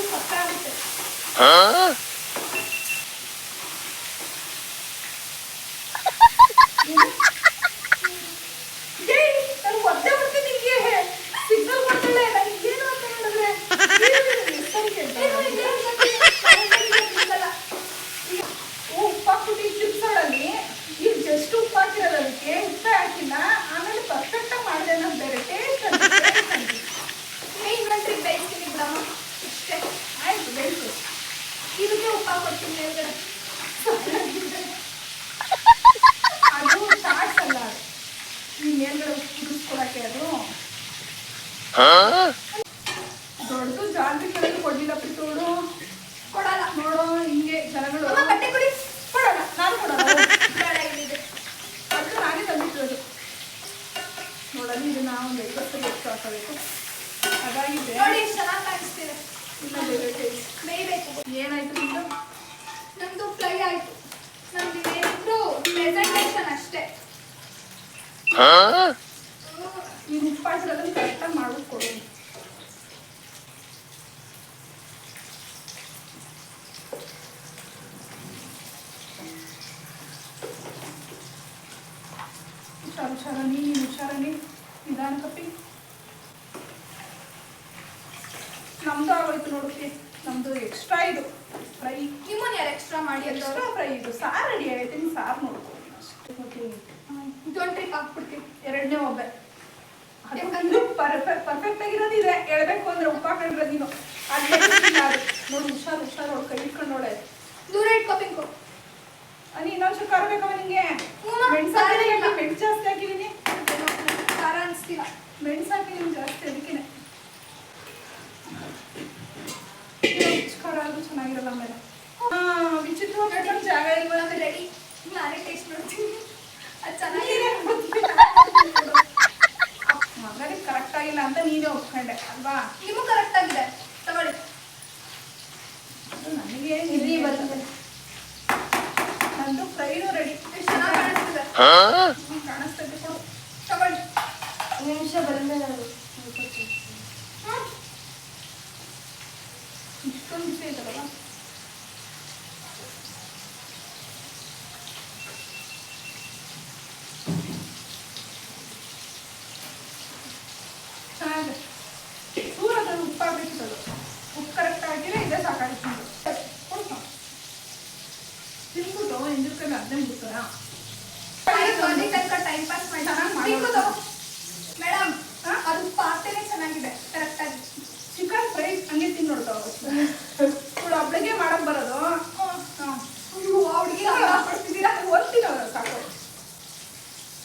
ಹಾಕಿಲ್ಲ ಇದು ಸಪ್ಪೆ ಆಗುತ್ತೆ ಏಯ್ ನಾನು ಒದ್ದೆ ಬಿಡ್ತೀನಿ ನಿಂಗೆ ಸಿಗ್ನಲ್ ಕೊಡ್ತಾಳೆ ನನಗೆ ಏನು ಅಂತ ಹೇಳಿದ್ರೆ ಹೆಸರಿಗೆ ಏನು ಇದೆ ಗೊತ್ತಿಲ್ಲ. ಈಗ ಉಪ್ಪು ಹಾಕ್ಬಿಟ್ಟು ಚಿಪ್ಸೋಳಲ್ಲಿ ಈಗ ಜಸ್ಟ್ ಉಪ್ಪು ಹಾಕಿರೋದು ಅದಕ್ಕೆ ಉಪ್ಪೇ ಹಾಕಿಲ್ಲ ಆಮೇಲೆ ಪರ್ಫೆಕ್ಟಾಗಿ ಮಾಡಿದೆ ಅನ್ನೋದು ಬೇರೆ ಟೇಸ್ಟ್ ಮೇನ್ ಮಂತ್ರಿ ಬೇಯಿಸ್ತೀನಿ ಬಿಡಮ್ಮ ಇಷ್ಟೇ ಆಯ್ತು ಬೇಯಿಸು ಇದಕ್ಕೆ ಉಪ್ಪು ಹಾಕೊಡ್ತೀನಿ ಮೇಲ್ಗಡೆ ಅದು ಚಾಟ್ಸ್ ಅಲ್ಲ ಅದು ಈ ಮೇಲ್ಗಡೆ ಉಪ್ಪು ಕುದಿಸ್ಕೊಳಕ್ಕೆ ಅದು ದೊಡ್ಡದು ಜಾಲ್ರಿ ಕಡೆಗೆ ಕೊಡ್ಲಿಲ್ಲ ಪಿತೋಡು ಕೊಡಲ್ಲ ನೋಡೋ ಹಿಂಗೆ ಜನಗಳು ಅಮ್ಮ ಬಟ್ಟೆ ಕೊಡಿ ಕೊಡಲ್ಲ ನಾನು ಕೊಡಲ್ಲ ಬೇಡ ಇಲ್ಲಿದೆ ಅದು ನೋಡಲಿ ಇದು ನಾವು ಒಂದು ಐವತ್ತು ಹಾಕಬೇಕು. ಚೆನ್ನಾಗಿ ಕಾಣಿಸ್ತಿದೆ. ಇನ್ನ ಬೇರೆ ಟೇಸ್ಟ್ ಬೇಯಬೇಕು. ಏನಾಯ್ತು ನಿಮ್ದು? ನಮ್ದು ಫ್ರೈ ಆಯ್ತು. ನಮ್ದು ಏನಿದ್ರು ಪ್ರೆಸೆಂಟೇಷನ್ ಅಷ್ಟೇ. ನೀನು ಉಪ್ಪು ಹಾಕಿರೋದನ್ನ ಕರೆಕ್ಟಾಗಿ ಕೊಡು ಹುಷಾರು ಹುಷಾರನಿ ನೀನು ಹುಷಾರನಿ ನಿಧಾನ ಕಪ್ಪಿ. ನಮ್ದು ಆಗೋಯ್ತು ನೋಡುತ್ತೆ ನಮ್ದು ಎಕ್ಸ್ಟ್ರಾ ಇದು. ಫ್ರೈ ನಿಮ್ಮನ್ನ ಯಾರು ಎಕ್ಸ್ಟ್ರಾ ಮಾಡಿ ಎಕ್ಸ್ಟ್ರಾ ಫ್ರೈ ಇದು. ಸಾರು ರೆಡಿ ಆಗೈತೆ ನೀನು ಸಾರು ನೋಡ್ಕೊ. ಅಷ್ಟೇ ಇದೊಂದು ಟ್ರಿಪ್ ಹಾಕ್ಬಿಡ್ತೀನಿ ಎರಡನೇ ಒಬ್ಬೆ. ಯಾಕಂದ್ರೆ? ಪರ್ಫೆಕ್ಟ್ ಪರ್ಫೆಕ್ಟ್ ಆಗಿರೋದು ಇದೆ. ಹೇಳ್ಬೇಕು ಅಂದ್ರೆ ಉಪ್ಪು ಹಾಕೊಂಡಿರೋ ನೀನು. ಅದೇ ನೋಡಿ ಹುಷಾರು ಹುಷಾರು ಕೈ ಇಟ್ಕೊಂಡೋಳೆ ದೂರ ಇಟ್ಕೋಬೇಕು ನೀನು ಇನ್ನೊಂಚೂರು ಖಾರ ಬೇಕವ ನಿಂಗೆ ಮೆಣಸು. ಮೆಣಸು ಜಾಸ್ತಿ ಹಾಕಿದೀನಿ. ಖಾರ ಅನಿಸ್ತಿಲ್ಲ. ಮೆಣಸು ಹಾಕಿದೀನಿ ಜಾಸ್ತಿ ಅದಕ್ಕೆ ಖಾರ ಆದ್ರೂ ಚೆನ್ನಾಗಿರಲ್ಲ ಆಮೇಲೆ. ವಿಚಿತ್ರವಾಗಿ ಜಾಗ ಇಲ್ವಲ್ಲ ಇವಾಗ ರೆಡಿ ನಾನೇ ಟೇಸ್ಟ್ ಮಾಡ್ತೀನಿ ಅದು ಚೆನ್ನಾಗಿ ಮಗನಿಗೆ ಕರೆಕ್ಟ್ ಆಗಿಲ್ಲ ಅಂತ ನೀನೇ ಒಪ್ಕೊಂಡೆ ಅಲ್ವಾ? ನಿಮಗೂ ಕರೆಕ್ಟ್ ಆಗಿದೆ. ತಗೊಳ್ಳಿ. ನನಗೆ ಇಲ್ಲಿ ಬಂದ ನಂದು ಫ್ರೈನು ರೆಡಿ ಕಾಣಿಸ್ತಿದೆ. ಕಾಣಿಸ್ತೈತೆ ಕೊಡು ತಗೊಳ್ಳಿ. ನಿಮಿಷ ಬಂದ್ಮೇಲೆ ನಾನು. ಇಷ್ಟೊಂದು ಬಿಸಿ ಚೆನ್ನಾಗಿದೆ ಸೂರದ ಉಪ್ಪು ಹಾಕ್ಬೇಕಿತ್ತು ಅದು ಉಪ್ಪು ಕರೆಕ್ಟ್ ಆಗಿದ್ರೆ ಇದೇ ಸಾಕಾಗಿತ್ತು ತಿನ್ಬಿಟ್ಟು ಹಿಂದಿರ್ಕೊಂಡು ಅದನ್ನೇ ಬಿಡ್ತಾರಾ ಆಯ್ತು, ಅಲ್ಲಿ ತನಕ ಟೈಮ್ ಪಾಸ್ ಮಾಡಿ ಚೆನ್ನಾಗ್ ಮಾಡೋದು. ಪಿಂಕು ತಗೋ. ಮೇಡಮ್ ಹಾ? ಅದು ಪಾತ್ರೆನೇ ಚೆನ್ನಾಗಿದೆ ಕರೆಕ್ಟ್ ಆಗಿ ಚಿಕನ್ ಫ್ರೈ ಹಂಗೆ ತಿಂದು ನೋಡ್ತಾವ ಇವಳು ಒಬ್ಳಿಗೆ ಮಾಡಕ್ ಬರೋದು ಹಾಂ ಹುಡುಗಿ ಮಾಡ್ತಿದ್ದೀರಾ ಓದ್ತೀನಿ ಅವ್ರು ಸಾಕು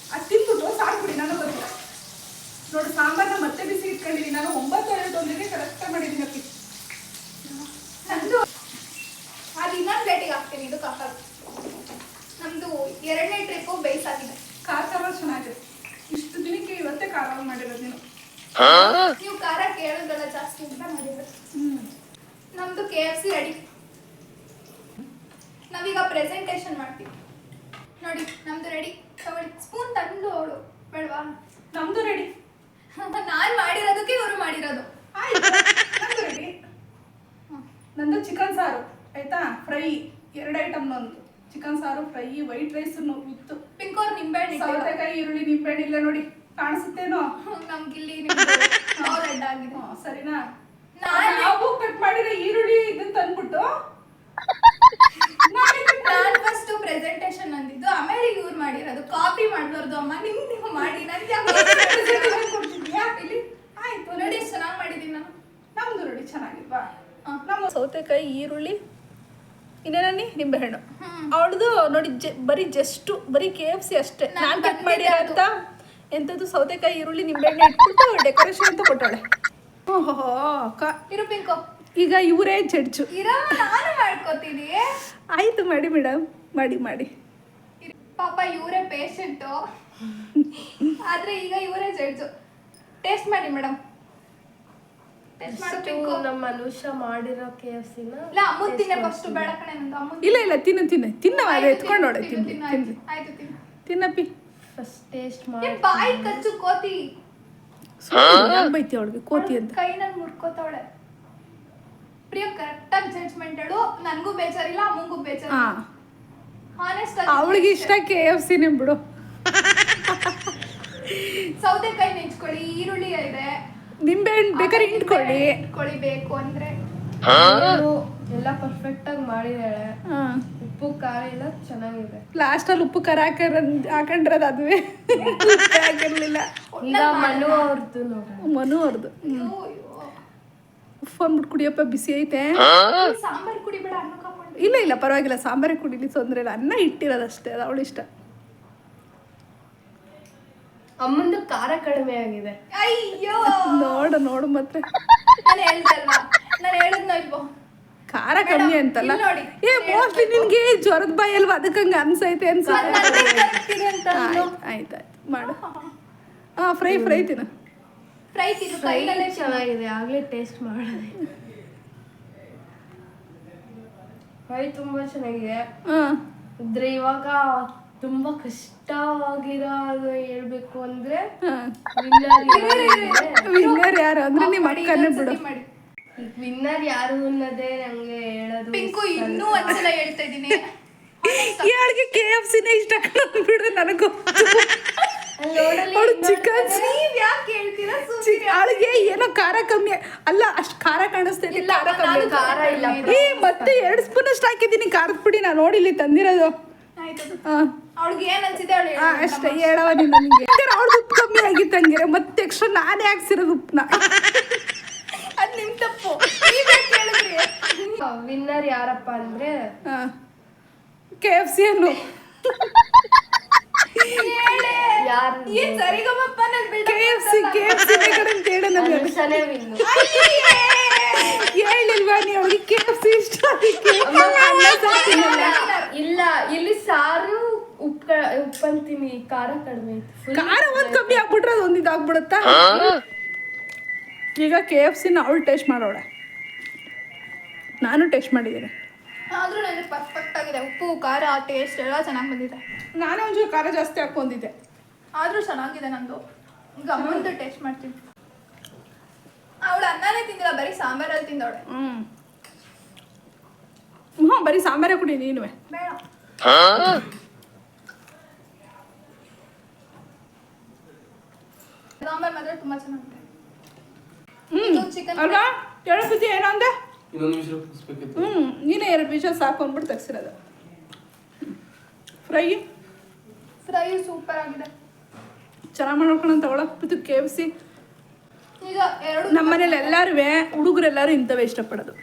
ಅದು ತಿಂದ್ಬಿಟ್ಟು ಸಾಕು ಬಿಡಿ ನನಗೆ ಗೊತ್ತಿಲ್ಲ ನೋಡು ಸಾಂಬಾರ್ನ ಮತ್ತೆ ಬಿಸಿ ಇಟ್ಕೊಂಡಿದ್ದೀನಿ ನಾನು ಒಂಬತ್ತು ಎರಡು ಒಂದಿಗೆ ಕರೆಕ್ಟಾಗಿ ಮಾಡಿದ್ದೀನಿ ಅಪ್ಪಿ ನಂದು ಅದು ಇನ್ನೊಂದು ಪ್ಲೇಟಿಗೆ ಹಾಕ್ತೀನಿ ಇದು ಕಾಕಲ್ ನಮ್ದು ಎರಡನೇ ಟ್ರಿಪ್ಪು ಬೇಯಿಸಾಗಿದೆ ಖಾರ ಖಾರ ಚೆನ್ನಾಗಿದೆ ಇಷ್ಟು ದಿನಕ್ಕೆ ಇವತ್ತೇ ಖಾರ ಮಾಡಿರೋದು ನೀನು ನೀವು ಖಾರ ಕೇಳೋದಲ್ಲ ಜಾಸ್ತಿ ಅಂತ ಮಾಡಿದ್ರು. ನಮ್ದು ಕೆ ಎಫ್ ಸಿ ರೆಡಿ ನಾವೀಗ ಪ್ರೆಸೆಂಟೇಷನ್ ಮಾಡ್ತೀವಿ. ನೋಡಿ ನಮ್ದು ರೆಡಿ ತಗೊಳ್ಳಿ. ಸ್ಪೂನ್ ತಂದು ಅವಳು ಬೇಡವಾ? ನಮ್ದು ರೆಡಿ <laughs> ನಾನು ಮಾಡಿರೋದಕ್ಕೆ ಇವರು ಮಾಡಿರೋದು. ಆಯ್ತು. ನಂದು ರೆಡಿ ನಂದು ಚಿಕನ್ ಸಾರು ಆಯ್ತಾ? ಫ್ರೈ ಎರಡು ಐಟಮ್ ನಂದು. ಚಿಕನ್ ಸಾರು ಫ್ರೈ ವೈಟ್ ರೈಸ್ ಇತ್ತು. ಪಿಂಕೋರ್ ನಿಂಬೆಹಣ್ಣು. ಸೌತೆಕಾಯಿ ಈರುಳ್ಳಿ ನಿಂಬೆಹಣ್ಣು ಇಲ್ಲ ನೋಡಿ. ಕಾಣಿಸುತ್ತೇನೋ? ನಮ್ಗಿಲ್ಲಿ ರೆಡ್ ಆಗಿದೆ. ಸರಿನಾ? ನಾವು ಕಟ್ ಮಾಡಿದ ಈರುಳ್ಳಿ ಇದನ್ನ ತಂದ್ಬಿಟ್ಟು ನಾನು ಫಸ್ಟ್ ಪ್ರೆಸೆಂಟೇಷನ್ ಅಂದಿದ್ದು ಆಮೇಲೆ ಇವ್ರು ಮಾಡಿರೋದು. ಕಾಪಿ ಮಾಡಬಾರ್ದು ಅಮ್ಮ ನಿಮ್ ನೀವು ಮಾಡಿ ನನ್ಗೆ ಇಲ್ಲಿ? ಆಯ್ತು. ನೋಡಿ ಚೆನ್ನಾಗಿ ಮಾಡಿದ್ದೀನಿ ನಾನು. ನಮ್ದು ನೋಡಿ ಚೆನ್ನಾಗಿಲ್ವಾ? ನಮ್ಮ ಸೌತೆಕಾಯಿ ಈರುಳ್ಳಿ ಇನ್ನೇನಿ ನಿಂಬೆಹಣ್ಣು. ಹಣ್ಣು ಅವಳದು ನೋಡಿ ಬರೀ ಜಸ್ಟ್ ಬರೀ ಕೆ ಎಫ್ ಸಿ ಅಷ್ಟೇ. ನಾನ್ ನಾನು ಕಟ್ ಮಾಡಿ ಅಂತ ಎಂಥದ್ದು ಸೌತೆಕಾಯಿ ಈರುಳ್ಳಿ ನಿಂಬೆಣ್ಣೆ ಇಟ್ಬಿಟ್ಟು ಡೆಕೋರೇಷನ್ ಅಂತ ಕೊಟ್ಟಾಳೆ ಓಹೋ ಅಕ್ಕ. ಇರು ಪಿಂಕೋ. ಈಗ ಇವರೇ ಜಡ್ಜು. ಇರೋ ನಾನು ಮಾಡ್ಕೋತೀನಿ. ಆಯ್ತು ಮಾಡಿ ಮೇಡಮ್ ಮಾಡಿ ಮಾಡಿ. ಪಾಪ ಇವರೇ ಪೇಷಂಟು ಆದ್ರೆ ಈಗ ಇವರೇ ಜಡ್ಜು. ಟೇಸ್ಟ್ ಮಾಡಿ ಮೇಡಮ್ ಟೇಸ್ಟ್ ಮಾಡು ಪಿಂಕು. ನಮ್ಮ ಅನುಷ ಮಾಡಿರೋ ಕೆ ಎಫ್ ಸಿನ ಇಲ್ಲ ಅಮ್ಮು ತಿನ್ನೆ ಫಸ್ಟ್ ಬೇಡ ಕಣೆ ನಂದು ಅಮ್ಮು ಇಲ್ಲ ಇಲ್ಲ ತಿನ್ನು ತಿನ್ನ. ತಿನ್ನವ ಅದು ಎತ್ಕೊಂಡು ನೋಡೆ ತಿನ್ನು, ತಿನ್ನು ತಿನ್ನು, ಆಯ್ತು, ಆಯ್ತು ತಿನ್ನು. ತಿನ್ನಪ್ಪಿ. ಫಸ್ಟ್ ಟೇಸ್ಟ್ ಮಾಡಿ. ಬಾಯಿ ಕಚ್ಚು ಕೋತಿ. ಬೈತಿ ಅವಳಿಗೆ ಕೋತಿ ಅಂತ. ಕೈನಲ್ಲಿ ಮುಡ್ಕೋತಾವಳೆ. ಪ್ರಿಯ ಕರೆಕ್ಟಾಗಿ ಜಡ್ಜ್ಮೆಂಟ್ ಹೇಳು. ನನಗೂ ಬೇಜಾರಿಲ್ಲ ಅಮ್ಮಂಗೂ ಬೇಜಾರಿಲ್ಲ. ಹಾ. ಹಾನೆಸ್ಟ್ ಅವಳಿಗೆ ಇಷ್ಟ ಕೆ ಎಫ್ ಸಿನೇ ಬಿಡು. ಸೌತೆಕಾಯಿ ನೆಂಚ್ಕೊಳ್ಳಿ ಈರುಳ್ಳಿ ಇದೆ ನಿಂಬೆಹಣ್ಣು ಬೇಕಾದ್ರೆ ಇಟ್ಕೊಳ್ಳಿ ಇಟ್ಕೊಳ್ಳಿ ಬೇಕು ಅಂದ್ರೆ. ಎಲ್ಲ ಪರ್ಫೆಕ್ಟ್ ಆಗಿ ಮಾಡಿದಾಳೆ ಹಾಂ. ಉಪ್ಪು ಖಾರ ಎಲ್ಲ ಚೆನ್ನಾಗಿದೆ. ಲಾಸ್ಟಲ್ಲಿ ಉಪ್ಪು ಖಾರ ಹಾಕರ ಹಾಕೊಂಡಿರೋದು ಅದುವೇ? ಉಪ್ಪೇ ಹಾಕಿರ್ಲಿಲ್ಲ ಈಗ ಮನು ಅವ್ರದ್ದು ಮನು ಅವ್ರದ್ದು. ಫೋನ್ ಬಿಟ್ಟು ಕುಡಿಯಪ್ಪ ಬಿಸಿ ಐತೆ. ಸಾಂಬಾರ್ ಕುಡಿಬೇಡ ಇಲ್ಲ ಇಲ್ಲ ಪರವಾಗಿಲ್ಲ. ಸಾಂಬಾರೇ ಕುಡಿಲಿ ತೊಂದರೆ ಇಲ್ಲ. ಅನ್ನ ಇಟ್ಟಿರೋದಷ್ಟೇ ಅದು ಅವಳು ಇಷ್ಟ. ಅಮ್ಮಂದು ಖಾರ ಕಡಿಮೆ ಆಗಿದೆ. ಅಯ್ಯೋ! ನೋಡು ನೋಡು ಮತ್ತೆ ನಾನು ಹೇಳ್ದಲ್ವಾ ನಾನು ಹೇಳಿದ್ನೋ ಇಲ್ವೋ? ಖಾರ ಕಮ್ಮಿ ಅಂತಲ್ಲ? ಇಲ್ಲಿ ನೋಡಿ. ಏ ಮೋಸ್ಟ್ಲಿ ನಿನ್ಗೆ ಜ್ವರದ ಬಾಯಿ ಅಲ್ವಾ? ಅದಕ್ಕೆ ಹಂಗೆ ಅನ್ಸೈತೆ ಅನ್ಸ ಆಯ್ತಾಯ್ತು ಆಯ್ತು ಮಾಡು. ಹಾ ಫ್ರೈ ಫ್ರೈ ತಿನ್ನು. ಫ್ರೈ ತಿನ್ನು. ಫ್ರೈ ಕೈನಲ್ಲೇ ಚೆನ್ನಾಗಿದೆ. ಆಗ್ಲೇ ಟೇಸ್ಟ್ ಮಾಡಿದೆ. ಫ್ರೈ ತುಂಬಾ ಚೆನ್ನಾಗಿದೆ. ಅಂದ್ರೆ ಇದ್ರೆ ಇವಾಗ ತುಂಬಾ ಕಷ್ಟವಾಗಿರೋ ಹೇಳ್ಬೇಕು ಅಂದ್ರೆ ಹಾಂ ವಿನ್ನರ್ ಯಾರು ಅಂದ್ರೆ? ನಿಮ್ಮ ಅಕ್ಕನೇ ಬಿಡು. ಮಾಡಿ. ವಿನ್ನರ್ ಯಾರು ಅನ್ನೋದೇ ನಂಗೆ ಹೇಳೋದು ಪಿಂಕು ಇನ್ನೂ. ಒಂದ್ಸಲ ಹೇಳ್ತಾ ಇದ್ದೀನಿ. ಯಾಳಿಗೆ ಕೆ ಎಫ್ ಸಿನೇ ಇಷ್ಟ ಬಿಡು ನನಗೂ. ಅಲ್ಲಿ ಅವಳು ಚಿಕನ್ ಯಾಕೆ ಹೇಳ್ತೀರಾ? ಅವಳಿಗೆ ಏನೋ ಖಾರ ಕಮ್ಮಿ ಅಲ್ಲ ಅಷ್ಟು ಖಾರ ಕಾಣಿಸ್ತಾ ಇಲ್ಲ, ಖಾರ ಕಮ್ಮಿ ಖಾರ ಇಲ್ಲ. ಏ ಮತ್ತೆ ಎರಡು ಸ್ಪೂನ್ ಅಷ್ಟು ಹಾಕಿದ್ದೀನಿ ಖಾರದ ಪುಡಿ ನಾನು ನೋಡಿ ಇಲ್ಲಿ ತಂದಿರೋದು. ಅವಳಿಗೆ ಏನ್ ಅನ್ಸಿದೆ ಅವಳು ಅಷ್ಟೇ ಹೇಳವ ನೀನು ನನಗೆ ಅವ್ಳದ್ದು ಉಪ್ಪು ಕಮ್ಮಿ ಆಗಿತ್ತು ಹಂಗೆ ಮತ್ತೆ ಎಕ್ಸ್ಟ್ರಾ ನಾನೇ ಹಾಕ್ಸಿರೋದು ಉಪ್ಪನ್ನ ತಪ್ಪು. ನೀವ್ ವಿನ್ನರ್ ಯಾರಪ್ಪ ಅಂದ್ರೆ ಕೆ ಎಫ್ ಸಿ ಅನ್ನು. ಯಾರು? ಏನ್ ಸರಿಗಮಪ್ಪ ನನ್ ಬಿಡ K F C K F C ಕಡೆ ಅಂತ ಹೇಳು ಅನುಷಾನೇ ವಿನ್ನು ಕೆ ಎಫ್ ಸಿ ಇಷ್ಟ ಅದಕ್ಕೆ. ಇಲ್ಲ ಇಲ್ಲಿ ಸಾರು ಉಪ್ಪು ಉಪ್ಪಂತೀನಿ ಖಾರ ಕಡಿಮೆ ಐತೆ ಖಾರ ಒಂದು ಕಮ್ಮಿ ಹಾಕ್ಬಿಟ್ರೆ ಅದು ಒಂದು ಇದಾಗ್ಬಿಡುತ್ತಾ ಈಗ ಕೆ ಎಫ್ ಸಿನ ಅವಳು ಟೇಸ್ಟ್ ಮಾಡೋಳೆ ನಾನು ಟೇಸ್ಟ್ ಮಾಡಿದ್ದೀನಿ. ಆದ್ರೂ ನನಗೆ ಪರ್ಫೆಕ್ಟ್ ಆಗಿದೆ. ಉಪ್ಪು ಖಾರ ಟೇಸ್ಟ್ ಎಲ್ಲ ಚೆನ್ನಾಗಿ ಬಂದಿದೆ. ನಾನೇ ಒಂಚೂರು ಖಾರ ಜಾಸ್ತಿ ಹಾಕೊಂಡಿದ್ದೆ ಆದರೂ ಚೆನ್ನಾಗಿದೆ ನಂದು. ಈಗ ಅಮ್ಮಂದು ಟೇಸ್ಟ್ ಮಾಡ್ತೀನಿ. ಅವಳು ಅನ್ನನೇ ತಿಂದಿಲ್ಲ ಬರೀ ಸಾಂಬಾರಲ್ಲಿ ತಿಂದವಳೆ. ಹ್ಞೂ ಹ್ಞೂ ಬರೀ ಸಾಂಬಾರೇ ಕುಡಿ ನೀನು ಬೇಡ. ಸಾಂಬಾರ್ ಮಾತ್ರ ತುಂಬ ಚೆನ್ನಾಗಿದೆ. ಅಲ್ವಾ? ಎರಡು ಬುದ್ಧಿ ಏನೋ ಅಂದೆ? ಇನ್ನೊಂದು ನಿಮಿಷ ಹ್ಞೂ ನೀನೇ ಎರಡು ಬೀಜ ಸಾಕು ಅಂದ್ಬಿಟ್ಟು ತೆಗ್ಸಿರೋದು. ಫ್ರೈ ಫ್ರೈ ಸೂಪರ್ ಆಗಿದೆ. ಚೆನ್ನಾಗಿ ಮಾಡ್ಕೊಂಡು ತಗೊಳ. ಇದು ಕೆ ಎಫ್ ಸಿ ಈಗ ಎರಡು ನಮ್ಮನೇಲಿ ಎಲ್ಲರೂ ಹುಡುಗರೆಲ್ಲರೂ ಇಂಥವೇ ಇಷ್ಟಪಡೋದು.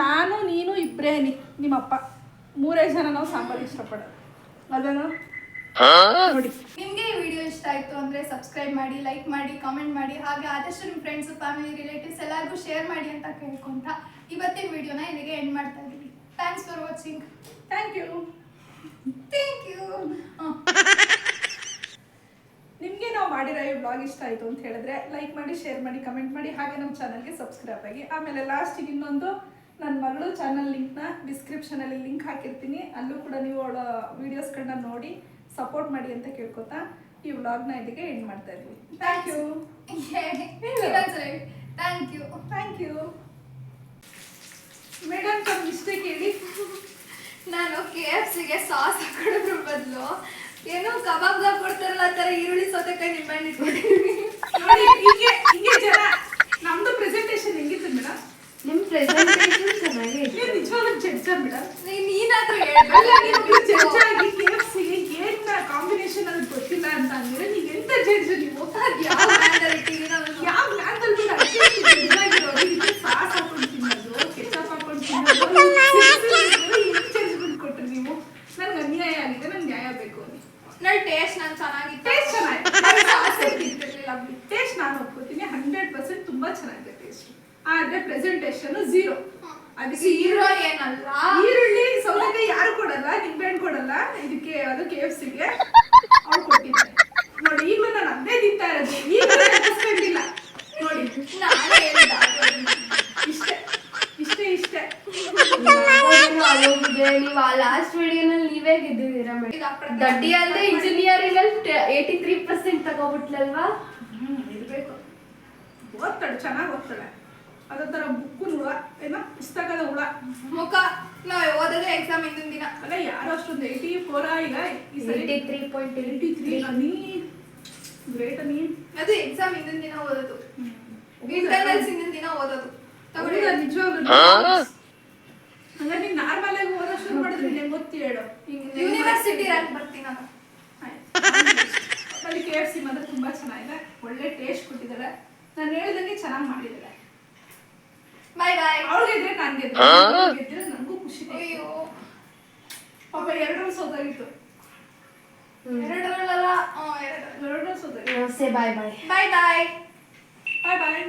ನಾನು ನೀನು ಇಬ್ಬರೇ ನಿಮ್ಮಪ್ಪ. ಮೂರೇ ಜನ ನಾವು ಸಾಂಬಾರು ಇಷ್ಟಪಡೋದು. ಅದೇನೋ ನಿಮಗೆ ಈ ವಿಡಿಯೋ ಇಷ್ಟ ಆಯ್ತು ಅಂದ್ರೆ ಸಬ್ಸ್ಕ್ರೈಬ್ ಮಾಡಿ ಲೈಕ್ ಮಾಡಿ ಕಾಮೆಂಟ್ ಮಾಡಿ ಹಾಗೆ ಆದಷ್ಟು ನಿಮ್ಮ ಫ್ರೆಂಡ್ಸ್ ಫ್ಯಾಮಿಲಿ ರಿಲೇಟಿವ್ಸ್ ಎಲ್ಲರಿಗೂ ಶೇರ್ ಮಾಡಿ ಅಂತ ಕೇಳ್ಕೊಂತ ಇವತ್ತಿನ ವಿಡಿಯೋನ ಇಲ್ಲಿಗೆ ಎಂಡ್ ಮಾಡ್ತಾ ಇದ್ದೀವಿ thanks for watching thank you thank you ನಿಮಗೆ ನಾವು ಮಾಡಿರೋ ಈ ಬ್ಲಾಗ್ ಇಷ್ಟ ಆಯಿತು ಅಂತ ಹೇಳಿದ್ರೆ ಲೈಕ್ ಮಾಡಿ ಶೇರ್ ಮಾಡಿ ಕಮೆಂಟ್ ಮಾಡಿ ಹಾಗೆ ನಮ್ಮ ಚಾನಲ್ಗೆ ಸಬ್ಸ್ಕ್ರೈಬ್ ಆಗಿ. ಆಮೇಲೆ ಲಾಸ್ಟಿಗೆ ಇನ್ನೊಂದು ನನ್ನ ಮಗಳು ಚಾನಲ್ ಲಿಂಕ್ನ ಡಿಸ್ಕ್ರಿಪ್ಷನಲ್ಲಿ ಲಿಂಕ್ ಹಾಕಿರ್ತೀನಿ. ಅಲ್ಲೂ ಕೂಡ ನೀವು ಅವಳ ವೀಡಿಯೋಸ್ಗಳನ್ನ ನೋಡಿ. ಸಪೋರ್ಟ್ ಮಾಡಿ ಅಂತ ಕೇಳ್ಕೊತಾ ಈ ವ್ಲಾಗ್ನ ಇದಕ್ಕೆ ಎಂಡ್ ಮಾಡ್ತಾ ಇದ್ವಿ. Thank you thank you thank you madam ತಮ್ಮ ಮಿಸ್ಟೇಕ್ ಹೇಳಿ ನಾನು ಕೆ ಎಫ್ ಸಿಗೆ ಸಾಸ್ ಹಾಕೋದ್ರ ಬದಲು ಏನೋ ಕಬಾಬ್ದಾಗ ಕೊಡ್ತಾರಲ್ಲ ಆ ಥರ ಈರುಳ್ಳಿ ಸೌತೆಕಾಯಿ ನಿಂಬೆಹಣ್ಣು ಇಟ್ಕೊಂಡಿದ್ದೀನಿ. ನೋಡಿ ಹೀಗೆ ಹೀಗೆ ಜನ ನಮ್ದು ಪ್ರೆಸೆಂಟೇಷನ್ ಹೆಂಗಿತ್ತು ಮೇಡಮ್ ನಿಮ್ಮ ಪ್ರೆಸೆಂಟೇಷನ್ ಚೆನ್ನಾಗಿ ನಿಜವಾಗ್ಲೂ ಜಡ್ಜ ಮೇಡಮ್ ನೀ- ನೀನಾದ್ರೂ ಅಲ್ಲ ನೀವು ಜಡ್ಜ್ ಹೇಳ್ಬೇಕು ಆಗಿ ಕೆ ಎಫ್ ಸಿಗೆ ಏನ್ ಕಾಂಬಿನೇಷನ್ ಅದು ಗೊತ್ತಿಲ್ಲ ಅಂತ ಅಂದ್ರೆ ನೀವು ಎಂತ ಜಡ್ಜ್ ನೀವು ಯಾವ ಬ್ರ್ಯಾಂಡಲ್ಲಿ ಇಟ್ಟಿದ್ದೀರೋ ಅದನ್ನು ಯಾವ ಲ್ಯಾಂಡ್ ಅಲ್ಲಿ ಬಿಟ್ಟು ಅಷ್ಟೇ ಜಡ್ಜ್ ಆಗಿರೋದು ಇದಕ್ಕೆ ಸಾಸ್ ಹಾಕೊಂಡು ತಿನ್ನೋದು ಕೆಚಪ್ ಹಾಕೊಂಡು ತಿನ್ನೋದು ಏನು ಜಡ್ಜ್ಮೆಂಟ್ ಕೊಟ್ರಿ ನೀವು ನನ್ಗೆ ಅನ್ಯಾಯ ಆಗಿದೆ ನಂಗೆ ನ್ಯಾಯ ಬೇಕು ನನ್ನ ಟೇಸ್ಟ್ ನಾನು ಚೆನ್ನಾಗಿತ್ತು ಟೇಸ್ಟ್ ಚೆನ್ನಾಗಿದೆ ಸಾಸೇ ತಿಂತಿರ್ಲಿಲ್ಲ ಬಿಡಿ ಟೇಸ್ಟ್ ನಾನು ಒಪ್ಕೋತೀನಿ ಹಂಡ್ರೆಡ್ ಪರ್ಸೆಂಟ್ ತುಂಬಾ ಚೆನ್ನಾಗಿದೆ ಟೇಸ್ಟ್ ಆದ್ರೆ ಪ್ರೆಸೆಂಟೇಷನ್ ಝೀರೋ ಅದಕ್ಕೆ ಹೀರೋ ಈರುಳ್ಳಿ ಏನಲ್ಲ ಈರುಳ್ಳಿ ಸೌತೆಕಾಯಿ ಯಾರು ಕೊಡಲ್ಲ ನಿಂಬೆಹಣ್ಣು ಕೊಡಲ್ಲ ಇದಕ್ಕೆ ಅದು ಕೆ ಎಫ್ ಸಿಗೆ ಅವ್ರು ಕೊಟ್ಟಿದ್ದಾರೆ ನೋಡಿ ಈಗಲೂ ನಾನು ಅದೇ ತಿಂತಾ ಇರೋದು ಈಗಲೂ ನೆನಪಿಸ್ಕೊಂಡಿಲ್ಲ ನೋಡಿ ನಾನೇ ಹೇಳ್ದ ಇಷ್ಟೇ ಇಷ್ಟೇ ಇಷ್ಟೇ ಆಗೋಗಿದೆ ನೀವು ಆ ಲಾಸ್ಟ್ ವಿಡಿಯೋನಲ್ಲಿ ನೀವೇ ಗೆದ್ದಿದ್ದೀರಾ ಈಗ ಮೇಡಮ್ ಪ್ರತಿ- ದಡ್ಡಿ ಅಲ್ಲದೆ ಇಂಜಿನಿಯರಿಂಗ್ ಅಲ್ಲಿ ಏಯ್ಟಿ ತ್ರೀ ಪರ್ಸೆಂಟ್ ತಗೋಬಿಟ್ಲಲ್ವಾ? ಹ್ಮ್ ಇರ್ಬೇಕು. ಓದ್ತಾಳೆ ಚೆನ್ನಾಗಿ ಓದ್ತಾಳೆ. ಅದೇ ಥರ ಬುಕ್ಕು ಹುಳ ಏನೋ ಪುಸ್ತಕದ ಹುಳ. ಮುಖ ನಾವು ಓದಿದ್ರೆ ಎಕ್ಸಾಮ್ ಹಿಂದಿನ ದಿನ. ಅಲ್ಲ ಯಾರು ಅಷ್ಟೊಂದು ಏಯ್ಟಿ ಫೋರ ಇಲ್ಲ ಈ ಸರಿ eighty three point eighty three ನೀ ಗ್ರೇಟ್ ನೀ. ಅದು ಎಕ್ಸಾಮ್ ಹಿಂದಿನ ದಿನ ಓದೋದು. ಇಂಟರ್ನಲ್ಸ್ ಹಿಂದಿನ ದಿನ ಓದೋದು. ತಗೊಳ್ಳಿ. ಹೌದಾ ನಿಜವಾಗ್ಲೂ ಹಂಗಾರೆ ನೀನ್ ನಾರ್ಮಲ್ ಆಗಿ ಓದೋ ಶುರು ಮಾಡಿದ್ರೆ ನಿಂಗೆ ಗೊತ್ತಿ ಹೇಳು. ಯೂನಿವರ್ಸಿಟಿ ರ್ಯಾಂಕ್ ಬರ್ತೀನಿ ನಾನು. ಅಲ್ಲಿ ಕೆ ಎಫ್ ಸಿ ಮಾತ್ರ ತುಂಬಾ ಚೆನ್ನಾಗಿದೆ. ಒಳ್ಳೆ ಟೇಸ್ಟ್ ಕೊಟ್ಟಿದ್ದಾರೆ. ನಾನು ಹೇಳಿದಂಗೆ ಚೆನ್ನಾಗಿ ಮಾಡಿದ್ದಾರೆ. ಬಾಯ್ ಬಾಯ್ ಅವ್ಳಿಗೆ ಇದ್ರೆ ನಾನು ಗೆದ್ದೆ. ಗೆದ್ದರೆ ನನಗೂ ಖುಷಿ ಅಯ್ಯೋ. ಪಾಪ ಎರಡರ ಸೋತಾಗಿತ್ತು ಎರಡರಲ್ಲ. ಎರಡರ ಎರಡರಲ್ಲಿ ಸೋತಾಗಿತ್ತು ಸೇ ಬಾಯ್ ಬಾಯ್ ಬಾಯ್ ಬಾಯ್ ಬಾಯ್ ಬಾಯ್